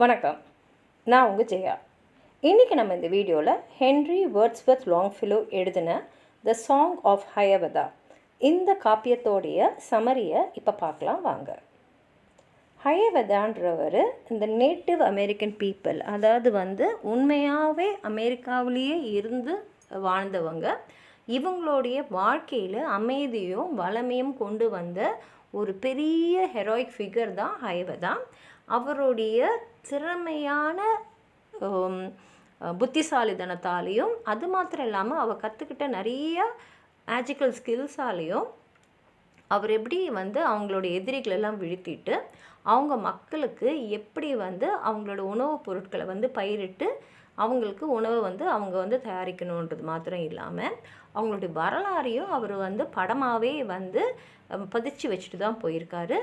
வணக்கம். நான் உங்கள் ஜெயா. இன்றைக்கி நம்ம இந்த வீடியோவில் ஹென்ரி வேர்ட்ஸ்வர்த் லாங்ஃபிலோ எழுதின த சாங் ஆஃப் ஹயவதா இந்த காப்பியத்தோடைய சமரியை இப்போ பார்க்கலாம் வாங்க. ஹயவதான்றவர் இந்த நேட்டிவ் அமெரிக்கன் பீப்புள் அதாவது வந்து உண்மையாகவே அமெரிக்காவிலேயே இருந்து வாழ்ந்தவங்க. இவங்களுடைய வாழ்க்கையில் அமைதியும் வளமையும் கொண்டு வந்த ஒரு பெரிய ஹெரோயிக் ஃபிகர் தான் ஹயவதான் அவருடைய திறமையான ஹம், அது மாத்திரம் இல்லாமல் அவர் கற்றுக்கிட்ட நிறைய மேஜிக்கல் ஸ்கில்ஸாலேயும் அவர் எப்படி வந்து அவங்களோட எதிரிகளெல்லாம் வீழ்த்திட்டு அவங்க மக்களுக்கு எப்படி வந்து அவங்களோட உணவுப் பொருட்களை வந்து பயிரிட்டு அவங்களுக்கு உணவை வந்து அவங்க வந்து தயாரிக்கணுன்றது மாத்திரம் இல்லாமல் அவங்களுடைய வரலாறையும் அவர் வந்து படமாகவே வந்து பதிச்சு வச்சுட்டு தான் போயிருக்காரு.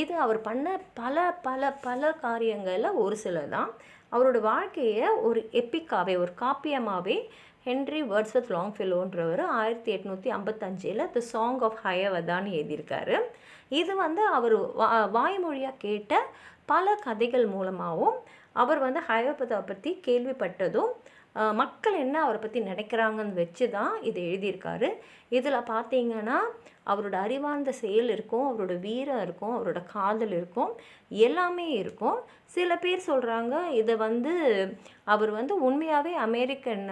இது அவர் பண்ண பல பல பல காரியங்களில் ஒரு சில தான். அவரோட வாழ்க்கையை ஒரு எப்பிக்காவே ஒரு காப்பியமாகவே ஹென்ரி லாங் லாங்ஃபெல்லோன்றவர் ஆயிரத்தி எட்நூற்றி ஐம்பத்தஞ்சில் த சாங் ஆஃப் ஹயவதான்னு எழுதியிருக்காரு. இது வந்து அவர் வா வாய்மொழியாக கேட்ட பல கதைகள் மூலமாகவும் அவர் வந்து ஹயவதா பற்றி கேள்விப்பட்டதும் மக்கள் என்ன அவரை பற்றி நினைக்கிறாங்கன்னு வச்சு தான் இதை எழுதியிருக்காரு. இதில் பார்த்தீங்கன்னா அவரோட அறிவார்ந்த செயல் இருக்கும் அவரோட வீரம் இருக்கும் அவரோட காதல் இருக்கும் எல்லாமே இருக்கும். சில பேர் சொல்கிறாங்க இதை வந்து அவர் வந்து உண்மையாகவே அமெரிக்கன்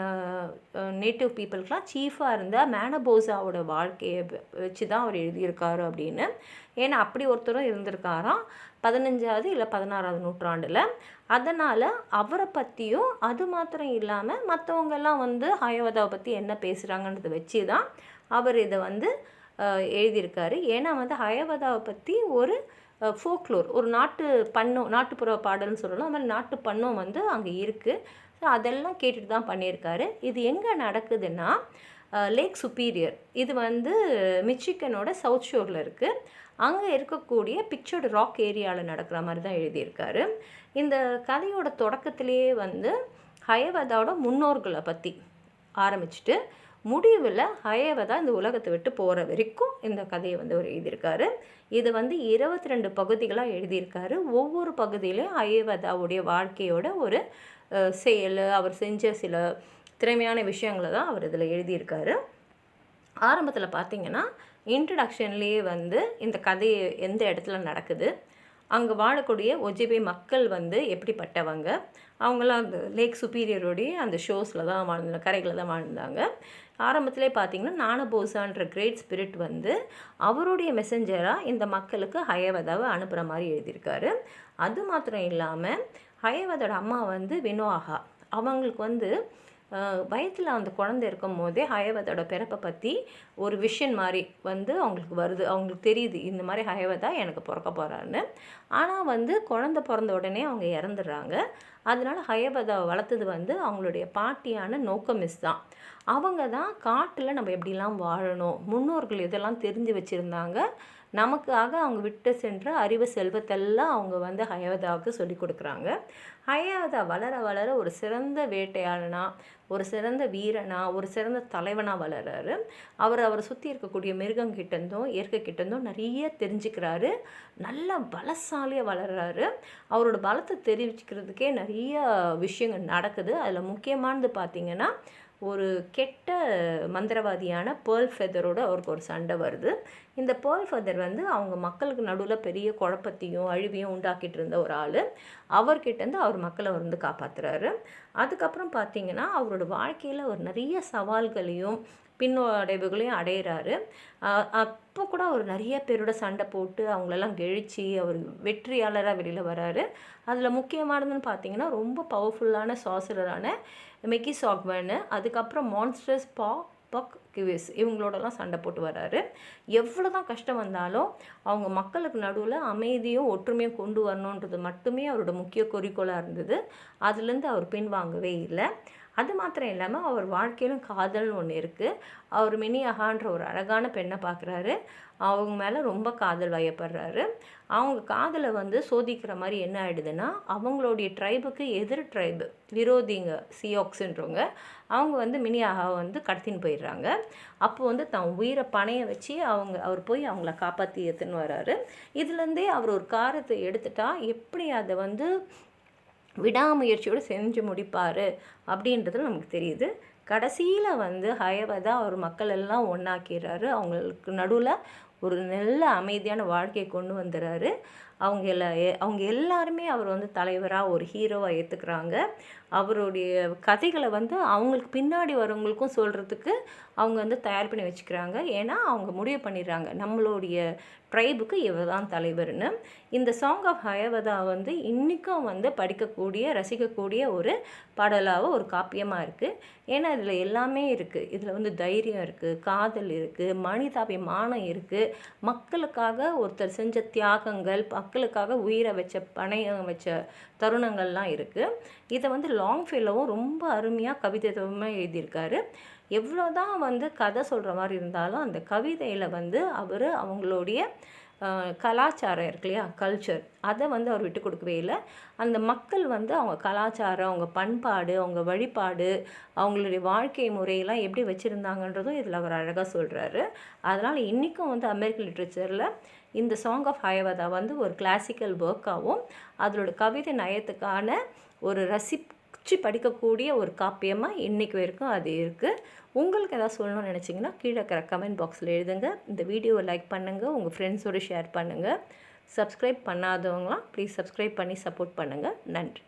நேட்டிவ் பீப்புளுக்கெலாம் சீஃபாக இருந்த மேனபோசாவோட வாழ்க்கையை வச்சு தான் அவர் எழுதியிருக்காரு அப்படின்னு. ஏன்னா அப்படி ஒருத்தரும் இருந்திருக்காராம். பதினஞ்சாவது இல்லை பதினாறாவது நூற்றாண்டில். அதனால் அவரை பற்றியும் அது மாத்திரம் இல்லாமல் மற்றவங்கெல்லாம் வந்து ஹயவதாவை பற்றி என்ன பேசுகிறாங்கன்றதை வச்சு தான் அவர் இதை வந்து எழுதியிருக்காரு. ஏன்னா வந்து ஹயவதாவை பற்றி ஒரு ஃபோக்லோர் ஒரு நாட்டு பண்ணும் நாட்டுப்புற பாடல்னு சொல்லலாம். அது மாதிரி நாட்டு பண்ணும் வந்து அங்கே இருக்குது ஸோ அதெல்லாம் கேட்டுட்டு தான் பண்ணியிருக்காரு. இது எங்கே நடக்குதுன்னா லேக் சுப்பீரியர் இது வந்து மிச்சிகனோட சவுத் ஷோரில் இருக்குது அங்கே இருக்கக்கூடிய பிக்சர்டு ராக் ஏரியாவில் நடக்கிற மாதிரி தான் எழுதியிருக்காரு. இந்த கதையோட தொடக்கத்திலேயே வந்து ஹயவதாவோட முன்னோர்களை பற்றி ஆரம்பிச்சுட்டு முடிவில் ஹயவதா இந்த உலகத்தை விட்டு போகிற வரைக்கும் இந்த கதையை வந்து அவர் எழுதியிருக்காரு. இது வந்து இருபத்தி ரெண்டு பகுதிகளாக எழுதியிருக்காரு. ஒவ்வொரு பகுதியிலையும் ஹயவதாவுடைய வாழ்க்கையோட ஒரு செயல் அவர் செஞ்ச சில திறமையான விஷயங்களை தான் அவர் இதில் எழுதியிருக்காரு. ஆரம்பத்தில் பார்த்தீங்கன்னா இன்ட்ரடக்ஷன்லேயே வந்து இந்த கதை எந்த இடத்துல நடக்குது? அங்கே வாழக்கூடிய ஒஜிபே மக்கள் வந்து எப்படிப்பட்டவங்க? அவங்களாம் அந்த லேக் சுப்பீரியருடைய அந்த ஷோஸில் தான் வாழ்ந்தாங்க கரைகளில் தான் வாழ்ந்தாங்க. ஆரம்பத்திலே பார்த்தீங்கன்னா நானபோசான்ற கிரேட் ஸ்பிரிட் வந்து அவருடைய மெசஞ்சராக இந்த மக்களுக்கு ஹயவதாவை அனுப்புகிற மாதிரி எழுதியிருக்காரு. அது மாத்திரம் இல்லாமல் ஹயவதோட அம்மா வந்து வினோஹா. அவங்களுக்கு வந்து வயத்தில் அந்த குழந்தை இருக்கும் போதே ஹயவதோட பிறப்பை பற்றி ஒரு விஷன் மாதிரி வந்து அவங்களுக்கு வருது. அவங்களுக்கு தெரியுது இந்த மாதிரி ஹயவதா எனக்கு பிறக்க போகிறான்னு ஆனால் வந்து குழந்த பிறந்த உடனே அவங்க இறந்துடுறாங்க. அதனால் ஹயவதாவை வளர்த்தது வந்து அவங்களுடைய பாட்டியான நோக்கமிஸ் தான். அவங்க தான் காட்டில் நம்ம எப்படிலாம் வாழணும் முன்னோர்கள் இதெல்லாம் தெரிஞ்சு வச்சுருந்தாங்க நமக்காக அவங்க விட்டு சென்ற அறிவு செல்வத்தெல்லாம் அவங்க வந்து ஹயவதாவுக்கு சொல்லி கொடுக்குறாங்க. ஹயவதா வளர வளர ஒரு சிறந்த வேட்டையாளனா ஒரு சிறந்த வீரனா ஒரு சிறந்த தலைவனாக வளர்றாரு. அவர் அவரை சுற்றி இருக்கக்கூடிய மிருகங்கிட்டேருந்தும் இயற்கைக்கிட்டேருந்தும் நிறைய தெரிஞ்சுக்கிறாரு. நல்ல பலசாலியாக வளர்கிறாரு அவரோட பலத்தை தெரிவிச்சுக்கிறதுக்கே நிறைய விஷயங்கள் நடக்குது. அதில் முக்கியமானது பார்த்திங்கன்னா ஒரு கெட்ட மந்திரவாதியான பேர்ல் ஃபெதரோட அவருக்கு ஒரு சண்டை வருது. இந்த பேர்ல் ஃபெதர் வந்து அவங்க மக்களுக்கு நடுவில் பெரிய குழப்பத்தையும் அழிவையும் உண்டாக்கிட்டு இருந்த ஒரு ஆள். அவர்கிட்டேருந்து அவர் மக்களை வந்து காப்பாத்துறாரு. அதுக்கப்புறம் பார்த்தீங்கன்னா அவரோட வாழ்க்கையில் ஒரு நிறைய சவால்களையும் பின்னடைவுகளையும் அடையிறாரு. அப்போ கூட அவர் நிறைய பேரோட சண்டை போட்டு அவங்களெல்லாம் கெழிச்சு அவர் வெற்றியாளராக வெளியில் வராரு. அதில் முக்கியமானதுன்னு பார்த்தீங்கன்னா ரொம்ப பவர்ஃபுல்லான சாசரரான மெக்கி சாக்வேனு அதுக்கப்புறம் மான்ஸ்டர்ஸ் பா பக் கிவிஸ் இவங்களோடலாம் சண்டை போட்டு வர்றாரு எவ்வளோ தான் கஷ்டம் வந்தாலும் அவங்க மக்களுக்கு நடுவில் அமைதியும் ஒற்றுமையும் கொண்டு வரணுன்றது மட்டுமே அவரோட முக்கிய குறிக்கோளாக இருந்தது. அதுலேருந்து அவர் பின்வாங்கவே இல்லை. அது மாத்திரம் இல்லாமல் அவர் வாழ்க்கையிலும் காதல்னு ஒன்று இருக்குது அவர் மினி அகான்ற ஒரு அழகான பெண்ணை பார்க்குறாரு அவங்க மேலே ரொம்ப காதல் வயப்படுறாரு. அவங்க காதலை வந்து சோதிக்கிற மாதிரி என்ன ஆயிடுதுன்னா அவங்களுடைய ட்ரைபுக்கு எதிர் ட்ரைபு விரோதிங்க சியோக்ஸுன்றவங்க அவங்க வந்து மினி அகாவை வந்து கடத்தின்னு போயிடுறாங்க. அப்போ வந்து தன் உயிரை பணைய வச்சு அவங்க அவர் போய் அவங்கள காப்பாற்றி எடுத்துன்னு வர்றாரு இதுலேருந்தே அவர் ஒரு காரத்தை எடுத்துட்டா எப்படி அதை வந்து விடாமுயற்சியோடு செஞ்சு முடிப்பார் அப்படின்றது நமக்கு தெரியுது. கடைசியில் வந்து ஹயவதா அவர் மக்கள் எல்லாம் ஒன்றாக்கிறாரு அவங்களுக்கு நடுவில் ஒரு நல்ல அமைதியான வாழ்க்கையை கொண்டு வந்துடுறாரு அவங்க எல்லா அவங்க எல்லாருமே அவர் வந்து தலைவராக ஒரு ஹீரோவாக ஏற்றுக்கிறாங்க அவருடைய கதைகளை வந்து அவங்களுக்கு பின்னாடி வரவங்களுக்கும் சொல்கிறதுக்கு அவங்க வந்து தயார் பண்ணி வச்சுக்கிறாங்க. ஏன்னா அவங்க முடிவு பண்ணிடுறாங்க. நம்மளுடைய ட்ரைபுக்கு இவர் தான் தலைவர்னு. இந்த சாங் ஆஃப் ஹயவதா வந்து இன்றைக்கும் வந்து படிக்கக்கூடிய ரசிக்கக்கூடிய ஒரு பாடலாக ஒரு காப்பியமாக இருக்குது ஏன்னா இதில் எல்லாமே இருக்குது இதில் வந்து தைரியம் இருக்குது காதல் இருக்குது மனிதாபிமானம் இருக்குது மக்களுக்காக ஒருத்தர் செஞ்ச தியாகங்கள் மக்களுக்காக உயிரை வச்ச பணையம் வச்ச தருணங்கள்லாம் இருக்குது இதை வந்து லாங் ஃபீலவும் ரொம்ப அருமையாக கவிதைத்துவமாக எழுதியிருக்காரு. எவ்வளோ தான் வந்து கதை சொல்கிற மாதிரி இருந்தாலும் அந்த கவிதையில் வந்து அவர் அவங்களுடைய கலாச்சாரம் இருக்கு இல்லையா? கல்ச்சர் அதை வந்து அவர் விட்டு கொடுக்கவே இல்லை. அந்த மக்கள் வந்து அவங்க கலாச்சாரம் அவங்க பண்பாடு அவங்க வழிபாடு அவங்களுடைய வாழ்க்கை முறையெல்லாம் எப்படி வச்சுருந்தாங்கன்றதும் இதில் அவர் அழகாக சொல்கிறாரு அதனால் இன்றைக்கும் வந்து அமெரிக்க லிட்ரேச்சரில் இந்த சாங் ஆஃப் ஹயவதா வந்து ஒரு கிளாசிக்கல் ஒர்க்காகவும் அதோட கவிதை நயத்துக்கான ஒரு ரசிச்சு படிக்கக்கூடிய ஒரு காப்பியமாக இன்றைக்கு வரைக்கும் அது இருக்குது உங்களுக்கு எதாவது சொல்லணும்னு நினச்சிங்கன்னா கீழே இருக்கிற கமெண்ட் பாக்ஸில் எழுதுங்க. இந்த வீடியோவை லைக் பண்ணுங்கள் உங்கள் ஃப்ரெண்ட்ஸோடு ஷேர் பண்ணுங்கள் சப்ஸ்கிரைப் பண்ணாதவங்களாம் ப்ளீஸ் சப்ஸ்கிரைப் பண்ணி சப்போர்ட் பண்ணுங்கள் நன்றி.